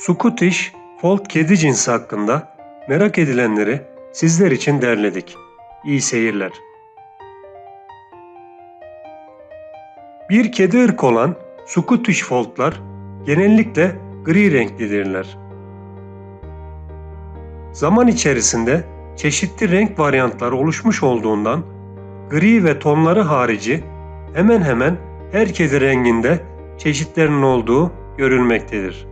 Scottish Fold kedi cinsi hakkında merak edilenleri sizler için derledik. İyi seyirler. Bir kedi ırkı olan Scottish Fold'lar genellikle gri renklidirler. Zaman içerisinde çeşitli renk varyantları oluşmuş olduğundan gri ve tonları harici hemen hemen her kedi renginde çeşitlerinin olduğu görülmektedir.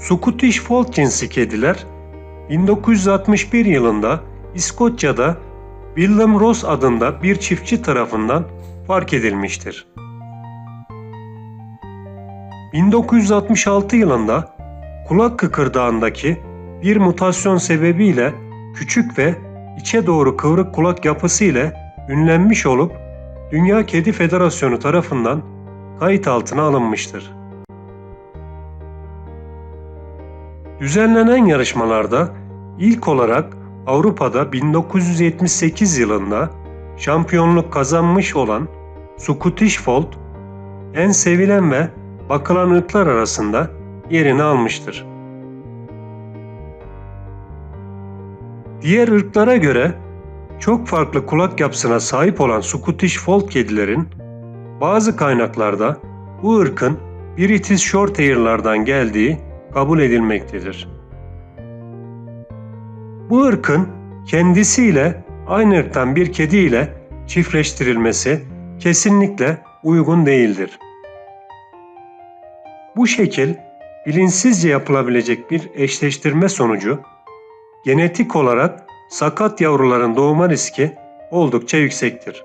Scottish Fold cinsi kediler 1961 yılında İskoçya'da William Ross adında bir çiftçi tarafından fark edilmiştir. 1966 yılında kulak kıkırdağındaki bir mutasyon sebebiyle küçük ve içe doğru kıvrık kulak yapısı ile ünlenmiş olup Dünya Kedi Federasyonu tarafından kayıt altına alınmıştır. Düzenlenen yarışmalarda ilk olarak Avrupa'da 1978 yılında şampiyonluk kazanmış olan Scottish Fold en sevilen ve bakılan ırklar arasında yerini almıştır. Diğer ırklara göre çok farklı kulak yapısına sahip olan Scottish Fold kedilerin bazı kaynaklarda bu ırkın British Shorthair'lardan geldiği kabul edilmektedir. Bu ırkın kendisiyle aynı ırktan bir kedi ile çiftleştirilmesi kesinlikle uygun değildir. Bu şekil bilinçsizce yapılabilecek bir eşleştirme sonucu genetik olarak sakat yavruların doğma riski oldukça yüksektir.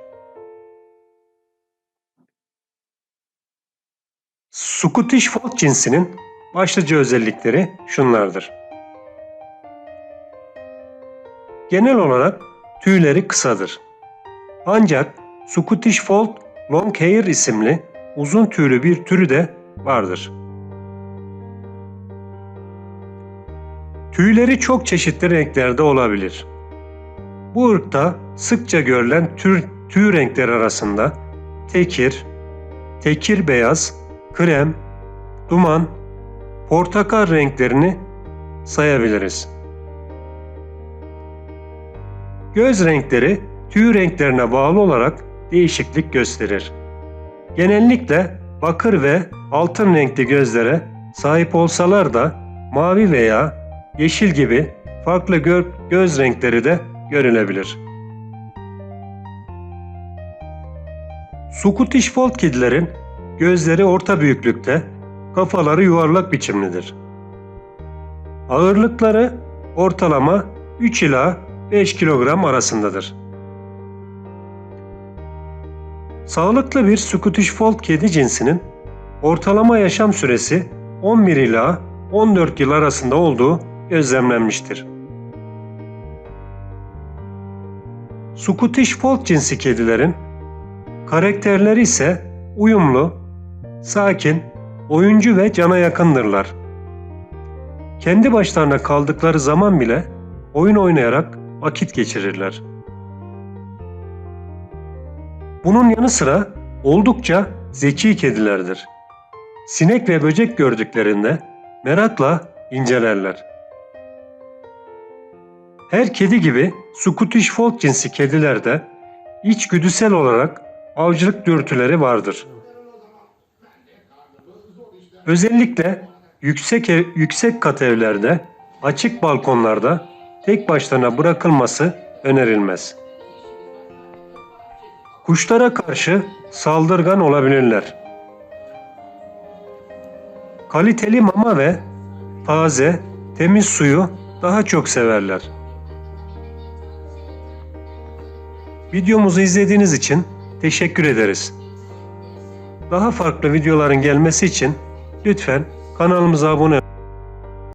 Scottish Fold cinsinin başlıca özellikleri şunlardır. Genel olarak tüyleri kısadır. Ancak Scottish Fold Long Hair isimli uzun tüylü bir türü de vardır. Tüyleri çok çeşitli renklerde olabilir. Bu ırkta sıkça görülen tür, tüy renkleri arasında tekir, tekir beyaz, krem, duman, portakal renklerini sayabiliriz. Göz renkleri tüy renklerine bağlı olarak değişiklik gösterir. Genellikle bakır ve altın renkli gözlere sahip olsalar da mavi veya yeşil gibi farklı gö- göz renkleri de görülebilir. Scottish Fold kedilerin gözleri orta büyüklükte, kafaları yuvarlak biçimlidir. Ağırlıkları ortalama 3 ila 5 kilogram arasındadır. Sağlıklı bir Scottish Fold kedi cinsinin ortalama yaşam süresi 11 ila 14 yıl arasında olduğu gözlemlenmiştir. Scottish Fold cinsi kedilerin karakterleri ise uyumlu, sakin, oyuncu ve cana yakındırlar. Kendi başlarına kaldıkları zaman bile oyun oynayarak vakit geçirirler. Bunun yanı sıra oldukça zeki kedilerdir. Sinek ve böcek gördüklerinde merakla incelerler. Her kedi gibi Scottish Fold cinsi kedilerde içgüdüsel olarak avcılık dürtüleri vardır. Özellikle yüksek ev, yüksek kat evlerde, açık balkonlarda tek başlarına bırakılması önerilmez. Kuşlara karşı saldırgan olabilirler. Kaliteli mama ve taze, temiz suyu daha çok severler. Videomuzu izlediğiniz için teşekkür ederiz. Daha farklı videoların gelmesi için lütfen kanalımıza abone